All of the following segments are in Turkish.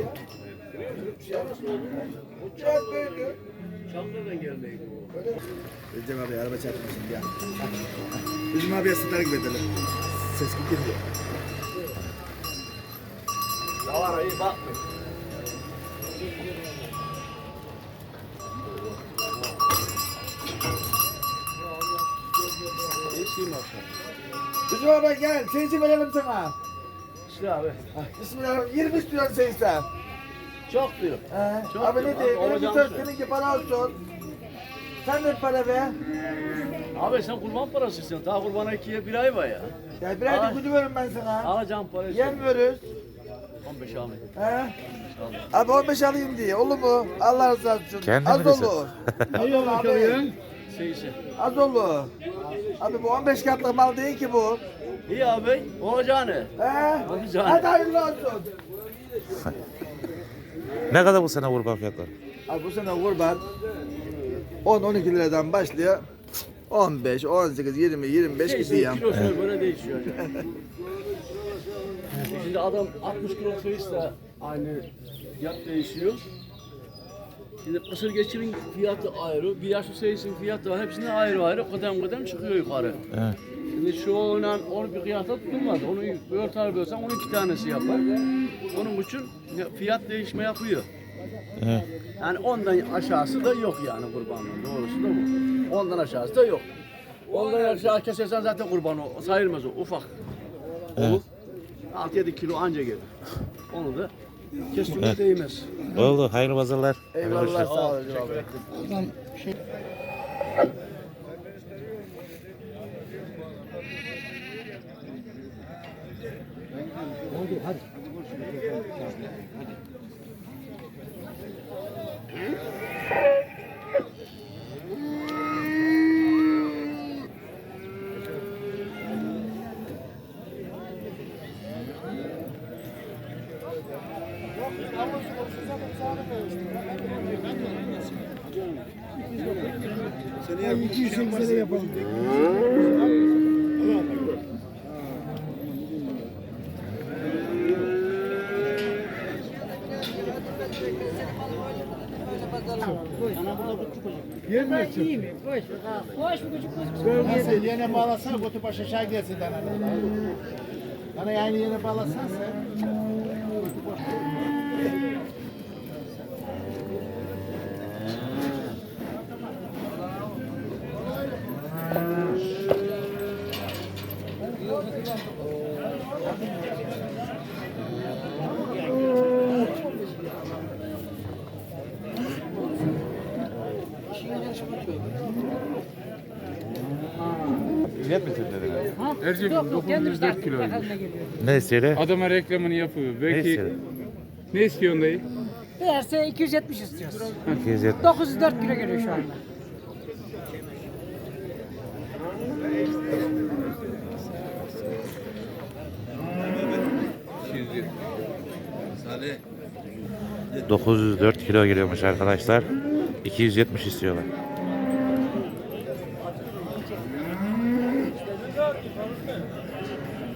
ya. Uçak büyüdü. Çamlı'dan gelmeydi bu. Recep abi araba çarpmasın ya. Bizim abiye sıkar gibi edelim. Ses gitti. Davara iyi bakma. İyisiyim akşam. Recep abi gel. Seyirci verelim sana. İşte abi. Bismillah. 20 istiyorsun seyirci. Çok diyor. He. Çok Abi ne güzel. diyeyim? Abi, Benim bir olacağını seninki para olsun. Sen de para be. Abi sen kurban parası istiyorsun. Daha kurbana ikiye bir ay var ya. Ya bir ayda Ay. gücü verim ben sana. Alacağım parayı. Yem veririz. 15 abi. He. Abi 15 alayım diye. Olur mu? Allah razı olsun. Kendi Az mi desin? olur. Ne olur abi? Şeysi. Az olur. Abi bu 15 katlık mal değil ki bu. İyi abi. Olacağını. He? Olacağını. Hadi hayırlı olsun. Ne kadar bu sene kurban fiyatları? Abi bu sene kurban 10-12 liradan başlıyor. 15, 18, 20, 25 Şeysi gidiyor. kilosuna göre değişiyor. Şimdi adam 60 kilo sayısı aynı fiyat değişiyor. Şimdi kısır geçirin fiyatı ayrı, bir yaşlı sayısının fiyatı var. Hepsinde ayrı ayrı kadem kadem çıkıyor yukarı. Evet. Şimdi şu oynan onu bir kıyafet tutulmaz. Onu tane bölsen onun iki tanesi yapar. Onun için fiyat değişme yapıyor. Evet. Yani ondan aşağısı da yok yani kurbanın. Doğrusu da bu. Ondan aşağısı da yok. Ondan aşağı kesersen zaten kurban o. Sayılmaz o. Ufak. Olur. 6-7 kilo anca gelir. Onu da kesinlikle değmez. Oldu. Hayırlı pazarlar. Hayırlı Eyvallah işler. sağ ol Recep abi. Nasıl yine bağlasana kutu başı aşağı gelsin. Dana yani yine bağlasan sen. Ercek 904 kilo. Ne istiyor? Adama reklamını yapıyor. Ne Belki istiyor? ne istiyorsun dayı? Değerse 270 istiyoruz. 270. 904 kilo geliyor şu anda. Salih. 904 kilo geliyormuş arkadaşlar. 270 istiyorlar.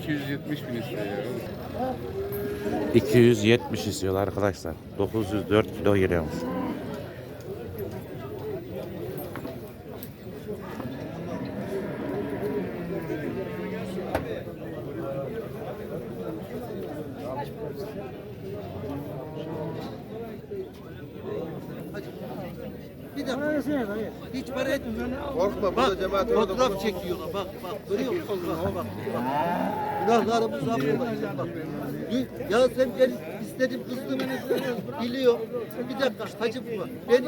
Salih. 270 bin istiyor ya. 270 istiyorlar arkadaşlar. 904 kilo geliyormuş. Bir dakika. Hiç para etmiyor. Korkma bak, fotoğraf çekiyorlar. Bak bak görüyor musun? Bak bak. bak. Günahlarımız affola. Bak. Ya sen ben istedim kızdığımı biliyor. Bir dakika hacı baba. Ben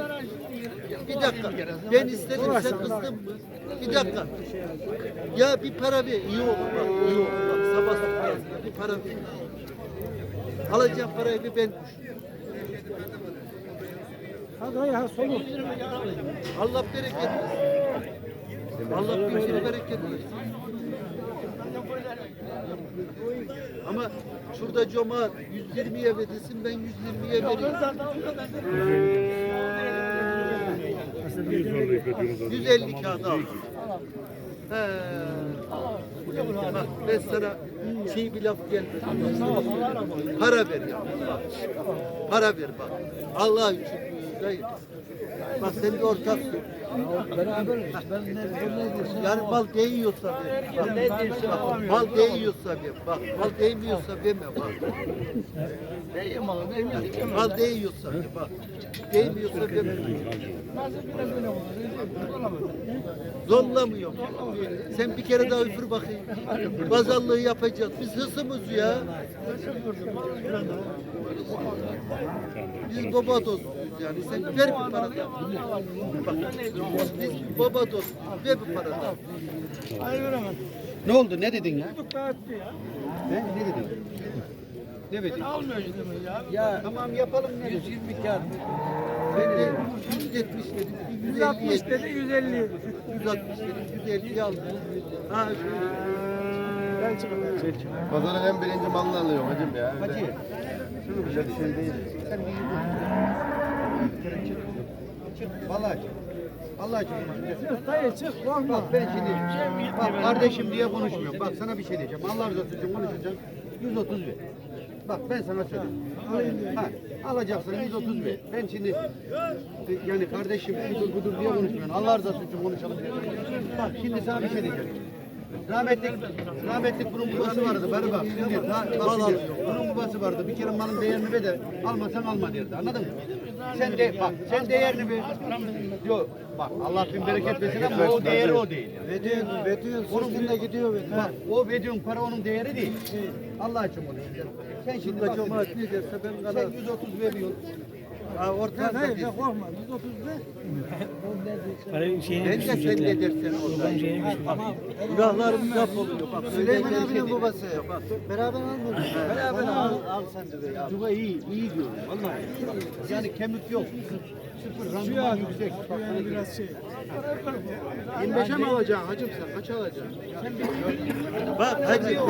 bir dakika. Ben istedim sen kızdın mı? Bir dakika. Ya bir para ver. iyi olur bak. iyi olur bak. Sabah sabah bir para ver. Alacağım parayı bir ben Hadi hadi hadi solu. Allah bereket versin. Allah kere bereket versin. Ama şurada coma 120'ye verirsin ben 120'ye vereyim. 150 kağıdı al. He. Bak ben sana şey bir laf gelmedi. Para ver ya. Para ver bak. Allah için dayı. Bak sen de ortaksın. Beraberiz. Ben ne, ne? Yani mal değiyorsa ver. Bak, bak, mal değiyorsa ver. Bak mal değmiyorsa verme bak. Neyim oğlum? Ya? Mal değiyorsa ver bak. Değmiyorsa verme. Zorlamıyor. Sen bir kere daha üfür bakayım. Pazarlığı yapacağız. Biz hısımız ya. Biz baba dostuyuz yani. Sen ver bir para da. Bak, biz baba dostuyuz. Ver bir para da. Ne oldu? Ne dedin ya? Ne, ne dedin? Ne dedin? Ya tamam yapalım ne 120 kar. Ben de 170 dedim. 150 dedi 150. 160 dedim 150 aldım. Ha şöyle. Pazarın en birinci malını alıyorum hacım ya. Hacı. Güzel bir şey değil. Sen bir Çık vallahi çık. Allah aşkına. Dayı çık korkma. Bak ben şimdi bak kardeşim diye konuşmuyorum. Bak sana bir şey diyeceğim. Allah razı olsun konuşacağım. 130 ver. Bak ben sana söyleyeyim. Ha, alacaksın 130 ver. Ben şimdi e, yani kardeşim budur budur diye konuşmuyorum. Allah razı olsun konuşalım. Bak şimdi sana bir şey diyeceğim. Rahmetlik, rahmetlik bunun babası vardı. Bana bak. Şimdi, ha, bak şimdi, bunun babası vardı. Bir kere malın değerini ver de almasan alma derdi. Anladın mı? Sen de bak, sen değerini ver. Yok, bak Allah bin bereket versin ama o değeri o değil. Vediyorsun, vediyorsun. Sırtında gidiyor. Bak o verdiğin para onun değeri değil. Allah için konuşuyorum. Sen şimdi bak cemaat ne derse ben Sen 130 veriyorsun. Ha ortada Dayı sen korkma. 130 de. Ben de sen ne dersen orada. Günahlarımız laf oluyor. Bak Süleyman abinin babası. Beraber almıyoruz. Beraber Bana al. al, al sen de be ya. Cuga iyi, iyi diyorum. Vallahi. Yani kemik yok. Sıfır randıman yüksek. Bak sana Biraz şey. 25'e mi alacaksın hacım sen? Kaç alacaksın? Bak hacı ben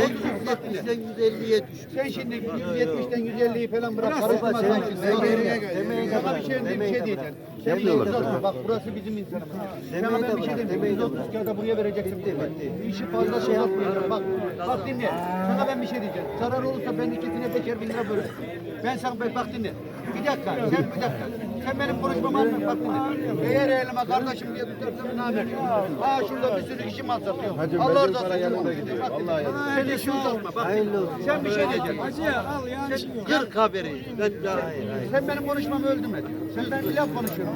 170'den 150'ye düştüm. Sen şimdi 170'ten 150'yi falan bırak. Karışma sen şimdi. Sana bir şey bir şey diyeceğim. Sen uzatma. Bak burası bizim insanımız. Sana ben bir şey diyeyim. 130 kağıda buraya vereceksin değil mi? İşi fazla şey yapmayacağım. Bak, bak dinle. Sana ben bir şey diyeceğim. Zarar olursa ben ikisine beşer bin lira bölürüm. Ben sana bak, bak dinle. Bir dakika, sen bir dakika. Sen benim konuşmamı bak dinle. Eğer elime kardeşim diye tutarsam namer. Ha şurada bir sürü işim var satıyorum. Allah razı olsun. gidiyor. Vallahi. Sen işi uzatma. Bak, sen bir şey diyeceksin. Hacı al yani şey yok. Kırk haberi. Ben daha Sen benim konuşmamı öldürme diyor. Sen ben bir laf konuşuyorum.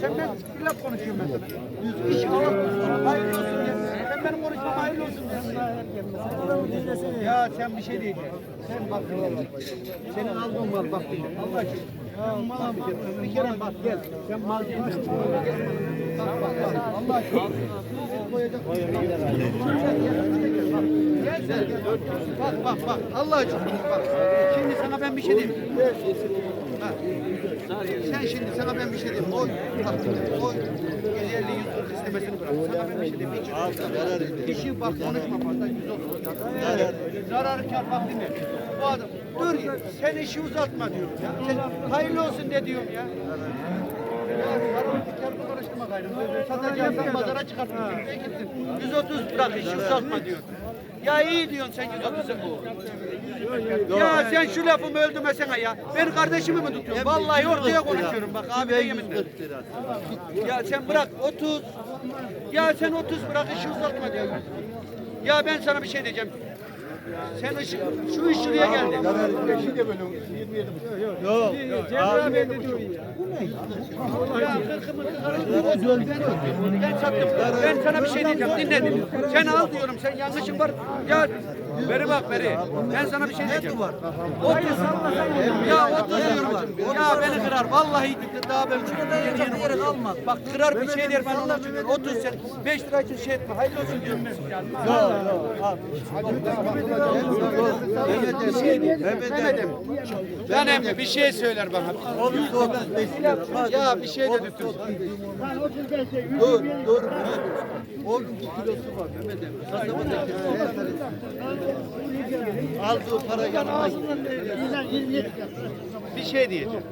Sen ben bir laf konuşuyorum ben sana. Yüz iş alıp hayırlı olsun diye. Sen benim konuşmam hayırlı olsun diye. Ya sen bir şey diyeceksin. Sen bak. Senin aldığın mal bak. Allah aşkına. Bir kere, bak gel. Sen mal. Gel. Allah aşkına. Gel sen. Bak bak bak. Allah aşkına bak. Şimdi sana ben bir şey diyeyim. Ha. Sen şimdi sana ben bir şey diyeyim. Oy. Oy. 150 100 istemesini bırak. Sana ben bir şey diyeyim. Kişi bak konuşma fazla 130. Zarar. Zarar kar bak dinle. Bu adam dur sen işi uzatma diyorum ya. Sen hayırlı olsun de diyorum ya. Satacağım sen pazara gittin? 130 bırak işi uzatma diyor. Ya iyi diyorsun sen 130'u bu. Ya sen şu lafımı öldürmesene ya. Ben kardeşimi mi tutuyorsun? Vallahi ortaya konuşuyorum bak abi yeminle. Ya sen bırak 30. Ya sen 30 bırak işi uzatma diyor. Ya ben sana bir şey diyeceğim. Sen ışık, şu iş şuraya geldi. Yok. Cemre abi ne diyor ya? Ya kırkımı kırkımı ben sattım. Ben sana bir şey diyeceğim. Dinle dinle. Sen al diyorum. Sen yanlışın var. Ya beri bak beri. Ben sana bir şey diyeceğim. 30. Ya 30 diyorum. Ya beni kırar. Vallahi daha ben yeni yeni yere kalmaz. Bak kırar bir şey der ben ona için. 30 sen 5 lira için şey etme. Hayırlı olsun diyorum ben. Yok yok. Mehmet Mehmet bir şey söyler bana. Ya bir şey de tutun. Dur dur. 12 kilosu var Mehmet Emin. Kasabadaki Aldığı para yanına. Bir şey diyeceğim.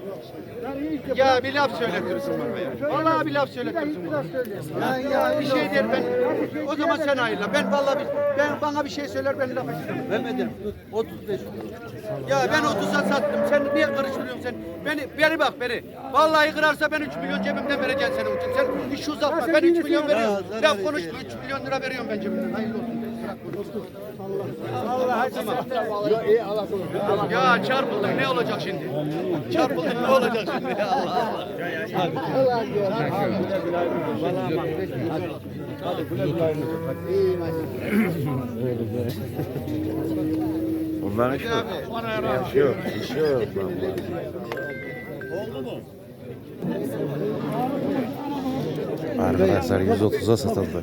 Ya bir laf söyletirsin bana ya. Vallahi bir laf söyletirsin bana. Ya, ya bir şey der ben. O zaman sen ayrıla. Ben vallahi bir, ben bana bir şey söyler ben laf istemem. Mehmet'im 35 Ya ben 30'a sattım. Sen niye karıştırıyorsun sen? Beni beni bak beni. Vallahi kırarsa ben 3 milyon cebimden vereceğim senin için. Sen iş uzatma. Ben 3 milyon veriyorum. Laf konuşma. 3 milyon lira veriyorum ben cebimden. Hayırlı olsun. Ya çarpıldık ne olacak şimdi? Çarpıldık ne olacak şimdi? Allah Allah. Bunların işte iş yok, iş yok. Arkadaşlar 130'a satıldı.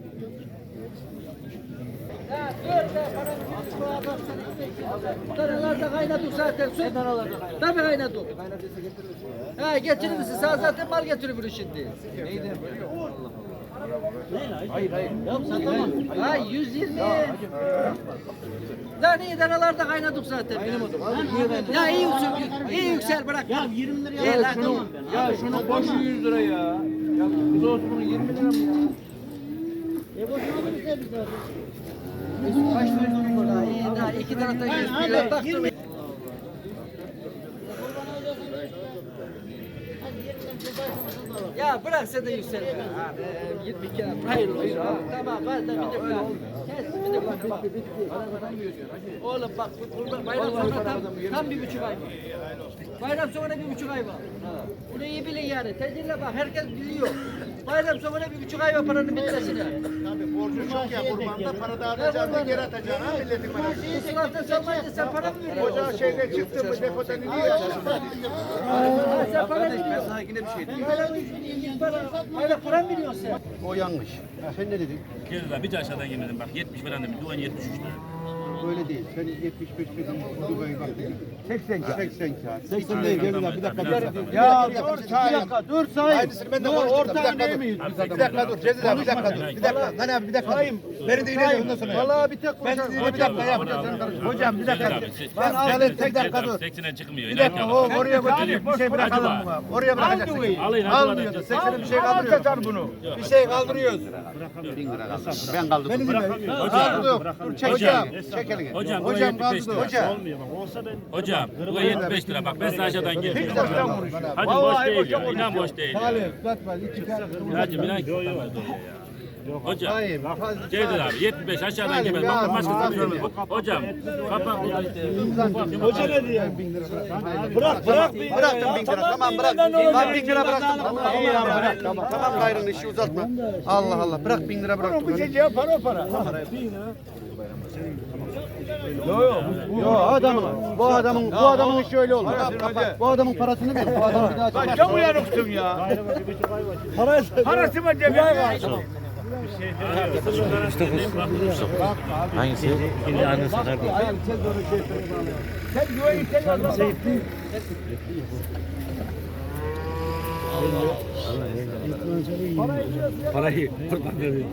Danalarda kaynadık zaten su. Tabii kaynadık. Ha getirir misin? Sana zaten mal getiriyor şimdi. Neydi? Hayır hayır. Ya satamam. Ha 120. Lan iyi danalarda kaynadık zaten. Kaynamadım. Ya iyi yüksel, iyi yüksel bırak. Ya 20 liraya ya, lan, tamam. Ya şunu boşu 100 lira ya. Ya bu olsun 20 lira mı ya? E boşuna mı güzel bir Kaç lira burada? İyi daha iki taraftan 100 lira baktım. Ya bırak sen de yüksel be. Abi 22 lira. Hayırlı olsun. Tamam ben de bir. Kes bir dakika bak. Oğlum bak kurban bayram sonra tam, tam bir buçuk ay var. Bayram sonra bir buçuk ay var. Bunu iyi bilin yani. Tecille bak herkes biliyor. Bayram sonra bir buçuk ay var paranın bitmesine. Tabii borcu çok ya kurbanda para dağıtacaksın geri atacaksın ha milletin parasını. Islahta salmayınca sen para mı veriyorsun? Ocağı şeyden çıktı mı depodan iniyor. Ha, sen para mı veriyorsun? Sana yine bir şey diyeyim. Veriyorsun? Para, mı veriyorsun sen? O yanlış. Sen ne dedin? Kez bir de aşağıdan yemedim bak 70 falan demiş. Duvan 73 lira. Öyle değil. Sen 75 dedin. Dubai'ye bak dedin. 80 kağıt. 80 kağıt. 80 değil. Bir dakika. Bir dakika. Ya dur. Bir dakika. Dur say. Aynısını ben de konuştum. Bir dakika dur. Bir dakika dur. Cezil abi bir dakika dur. Bir dakika. Hani abi bir dakika. Sayım. Beni dinle ondan sonra. Vallahi bir tek konuşalım. Ben bir dakika yapacağım. Hocam bir dakika. Ben alayım tek dakika dur. 80'e çıkmıyor. Bir dakika o oraya götüreyim. Bir şey bırakalım buna. Oraya bırakacaksın. Hadi Almıyor da. hadi. 80'e bir şey kaldırıyoruz. bunu. Bir şey kaldırıyoruz. Ben kaldırdım. Beni dinle. Hocam. Dur çek. Hocam. Çek elini. Hocam, bu Hocam 75 kaldırdı. lira. Hocam. Hocam bu 75 lira bak ben sana aşağıdan geliyorum. Hadi boş değil ya. İnan boş değil. ya. Uzatma. İki kağıt. Hacı inan. Hocam. Ceydir abi 75 aşağıdan gelmez. Bak başka şey olmaz. Hocam kapat. Hoca ne diyor? Bırak bırak. Bıraktım bin lira. Tamam bırak. Lan bin lira bıraktım. Tamam bırak. Tamam tamam gayrın işi uzatma. Allah Allah. Bırak bin lira bıraktım. Bu gece para para. Yok yok. Yok adamın. Bu adamın bu adamın işi öyle oldu. Kapat. Bu adamın parasını ver. Bu adam bir daha çıkmaz. Kaçta uyanıksın ya? Parası Parası mı var? Hangisi? Sen güvenin tek Allah. Parayı kurban veriyor.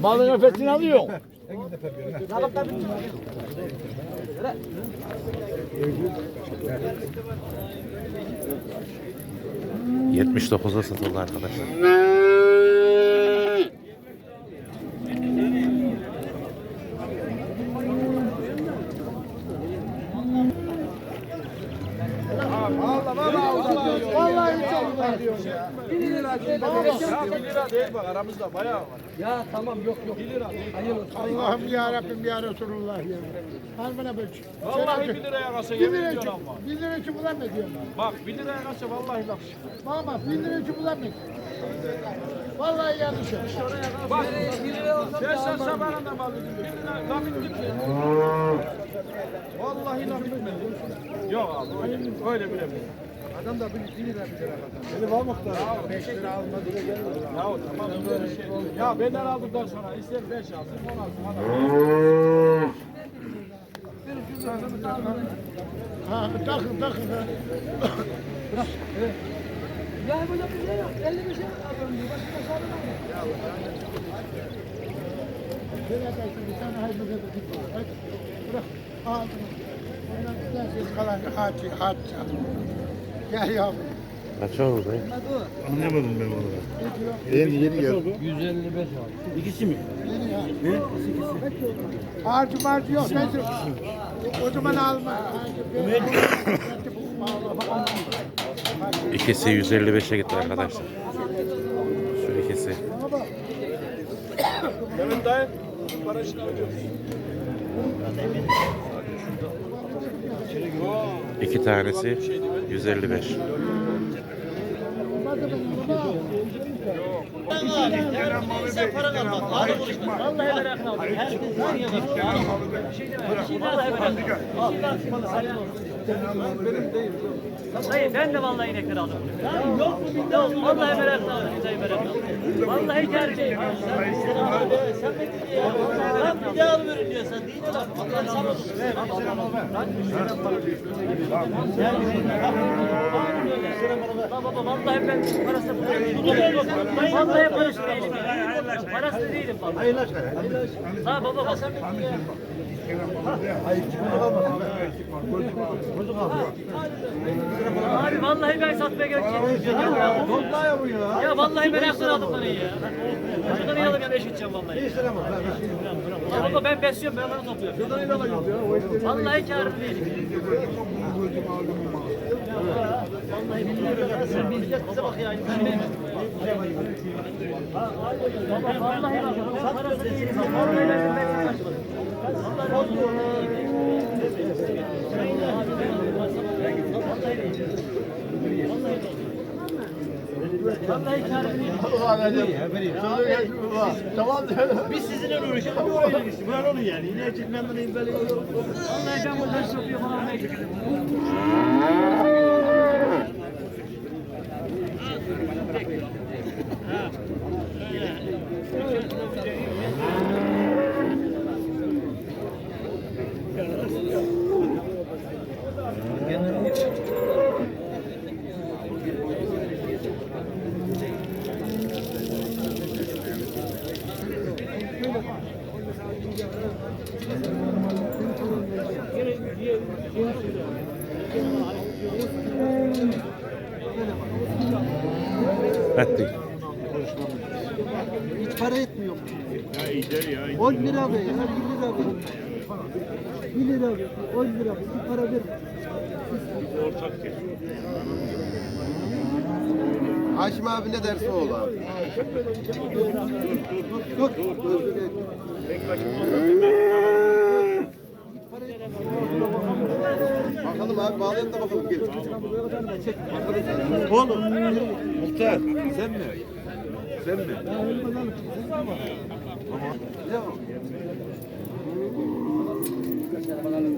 Malın nefesini alıyor. Yetmiş dokuza satıldı arkadaşlar. Vallahi çok var. 1 lira, lira değil bak aramızda bayağı var. Ya tamam yok yok. 1 lira. Hayır olsun. Allah'ım ya Rabbim ya Resulullah ya. Al bana böyle. Vallahi 1 liraya kalsa yemin ediyorum ama. 1 lira için diyorum. Bak 1 liraya kalsa vallahi laf. Baba 1 lira için bulamıyor. Vallahi yanlış. Bak ben sen sabahında mal dedim. 1 lira laf ettim ki. Vallahi laf etmedim. Yok abi öyle, öyle bile bile. Adam da 1 lira 1 lira Beni var muhtar. 5 lira almadı. Ya tamam böyle şey. Ya benden aldıktan sonra ister 5 alsın 10 alsın. Adam. Ha takın takın. Ya böyle bir şey yok. 50 bir şey alıyorum diyor. Başka bir şey alamam. Belki bir tane hayırlı bir bırak. Al. Ondan sensiz kalan haç haç. Gel yavrum. Kaç oldu dayı? Yeni yeni geldi. Ne? Harcı marcı yok. Ben o zaman alma. İkisi 155'e gitti arkadaşlar. Şu ikisi. Demin dayı parasını alacağız. İki tanesi 155. Hayır ben de vallahi inekleri aldım. Yok mu bir daha? Vallahi merakla aldım. Güzel merakla aldım. Vallahi ya. Lan bir daha alıverin diyorsan değil mi lan? Allah sana Lan baba vallahi ben parası Vallahi parası değilim. Parası değilim vallahi. Hayırlı La baba bak. Abi vallahi ben satmaya gerek yok. Ya, ya vallahi meraktan aldım bana ya. Şuradan iyi alayım ya beş vallahi. Ya baba ben besliyorum ben onları topluyorum. Vallahi kârım değil. Vallahi bilmiyorum. Sen bize bak ya. Tamam. Biz sizinle uğraşıyoruz. Bir oraya gitsin. Ben onu yani. Yine içinden ben böyle Vallahi ben buradan sokuyor falan 10 lira ver ya, 1 lira ver. 1 lira ver, 10 lira ver, bir para ver. Haşim abi ne derse o lan. Tut, tut. Bakalım abi bağlayalım da bakalım gelin. Muhtar sen mi? Sen mi? Adamı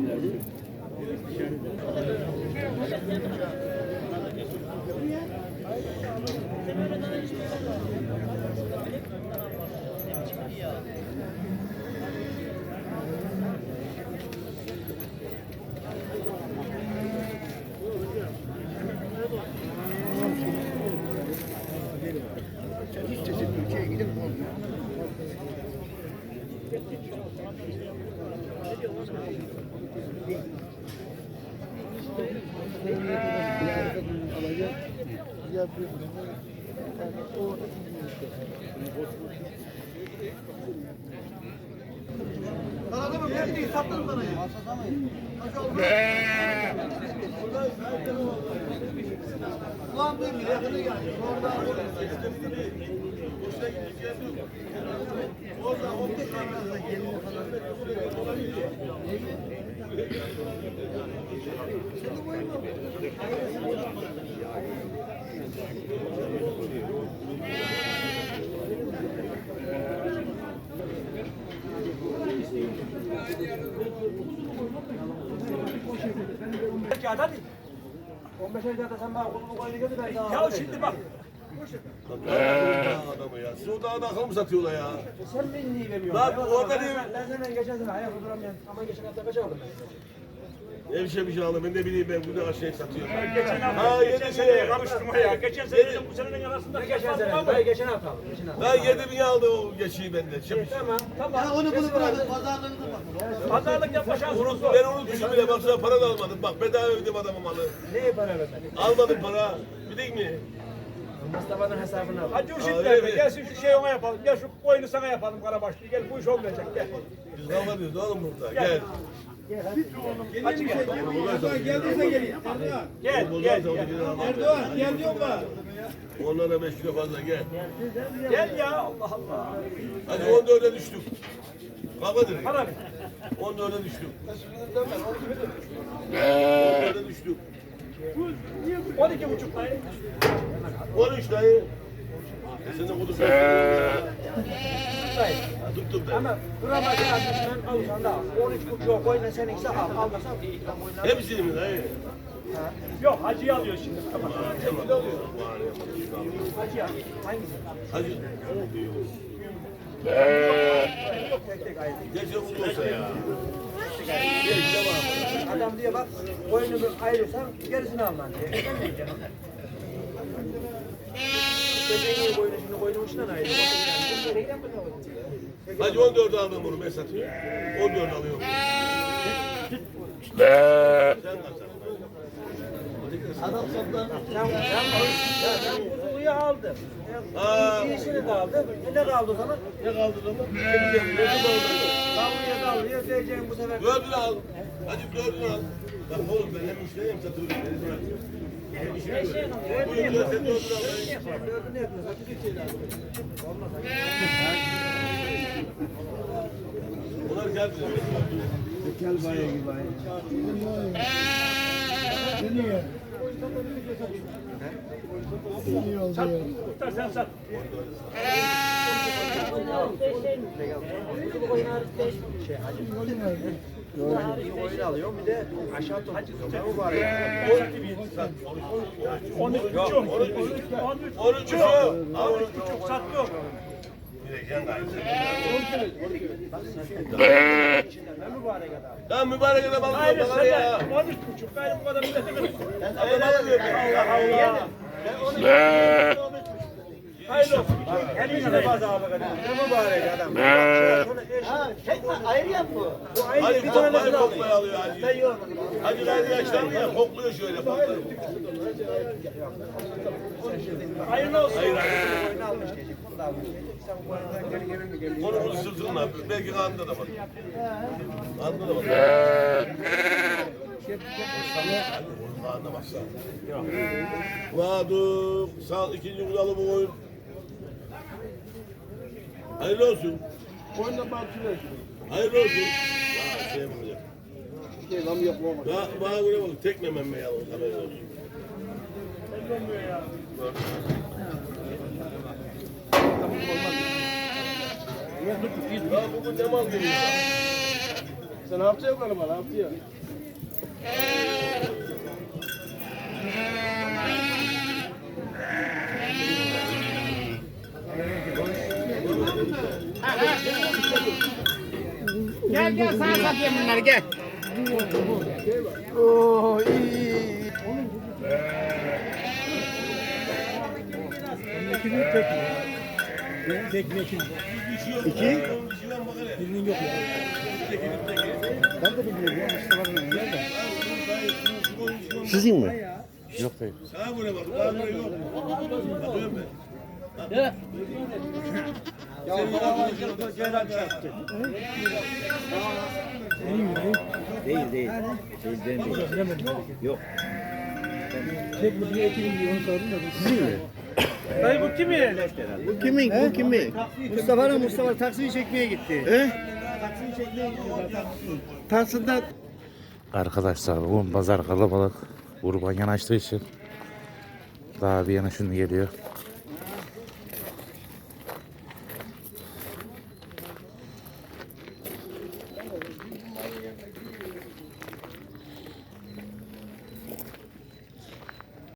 Ulan buyurun yakını geldi. Orada boşa gideceğiz yok. Orada optik kamerada gelin falan. Seni boyun mu? Ya. Şimdi bak. Adamı ya. Sudan'da akıl mı satıyorlar ya? Sen beni niye veriyorsun? Lan orada mi? Ben senden geçen sene ayak duramıyorum. Ama geçen hafta kaç aldım? Ne bir şey bir şey aldım. Ben de bileyim ben bu ne şey satıyorum. Geçen Ha hafta, geçen yedi seneye sene. karıştırma ya. Geçen seneyle bu senenin arasında Ne geçen sene? Ben mı? geçen hafta aldım. Geçen hafta. Ben yedi bin aldı o geçiyi benden. Şimdi Tamam. Tamam. Ya onu bunu bırakın pazarlığını bak. Pazarlık yapma şansımız unut, ben unutmuşum bile. Baksana para da almadım. Bak bedava ödedim adamın malı. Neye para vermedin? Almadım para. Bildik mi? Mustafa'nın hesabını al. Hacı Uşit verme. Gelsin şu şeyi ona yapalım. Gel şu koyunu sana yapalım Karabaşlı. Gel bu iş olmayacak. Gel. Biz kavga ediyoruz oğlum burada. Gel. Hacı gel. Geldiyse gelin. Gel gel gel. Erdoğan gel diyor mu? Onlara beş kilo fazla gel. Gel ya Allah Allah. Hadi 14'e düştük. Para ver. 14'e düştük. 14'e düştük. 12 buçuk dayı. 13 dayı. E sen de kudu sen. Ha, Tuttum ben. Ama burama şey yapmışsın. Alırsan da al. 13 buçuğa koyma seninkisi al. Almasan iyi. Hepsini mi dayı? Yok hacıyı alıyor şimdi. Tamam. Tamam. Hacıyı al. Hangisi? Hadi. Tek tek ayrı. Geçen kudu olsa ya. Adam diyor bak koyunu bir ayırırsan gerisini al lan diyor. Ben de canım. Dediğin gibi koyunu şimdi koyunun uçundan ayırıyor. Hadi 14 aldım bunu ben satıyorum. 14 alıyorum. Kaç Adam toplam. Sen, sen, sen kuzuyu aldın. İyisini de aldın. E ne kaldı zaman? Ne kaldı lan? Kavluya kavluya diyeceğim bu sefer. Dördünü al. Hadi dördünü al. Bak oğlum ben hem işleyeyim satıyorum. Beni bırakıyor. Hem işleyeyim. Buyur diyor sen dördünü al. Dördünü yapıyoruz. Hadi şey. Bunlar geldi. Muhtar sen sat. Bu koyun hariç beş şey hacı. Bu hariç koyunu alıyorum bir de aşağı topluyorum. Ben bu bari. 13 buçuk. 13 13 şu. Al 13 buçuk sattım. Ben mübarek adam. Lan mübarek adam alıyor Hayır bana sen ya. de 13 buçuk. Gayrı bu kadar millete. Allah Allah. Hayırlı olsun. Elini de fazla abi kadar. Mübarek adam. Ha, tek ayrı yap bu. Bu Hadi bir tanesini alıyor. koklayı alıyor hacı. Ben yormadım. Hacı hadi yaşlandı ya kokluyor şöyle. Hayırlı olsun. Hayır hayır. Onu bunu sırtınla belki kanında da var. Kanında da var. Kanında baksa. Vaduk sağ ikinci kudalı bu oyun. Hayırlı olsun. Bak şuraya. Hayırlı olsun. Ya şey yapacak. Şey lan yapma bak. Bana göre bak tek memem be yalnız haberin olsun. Ya bugün ne mal geliyor? Sen haftaya yok galiba haftaya. Gel gel sana satayım bunları gel. Oo iyi. İki? Birinin yok ya. Ben de bilmiyorum ya Mustafa'nın nerede? Sizin mi? Yok değil. Sağa böyle bak, sağa böyle yok. Bakıyorum ben. Ya bana bakacak Ceylan çarptı. Değil değil. Değil değil. Yok. Ben Dayı bu kimin? Bu kimin? Bu kimin? Mustafa'nın Mustafa taksiyi çekmeye gitti. He? Taksiden Arkadaşlar bugün pazar kalabalık. Kurban yanaştığı için daha bir yana şimdi geliyor.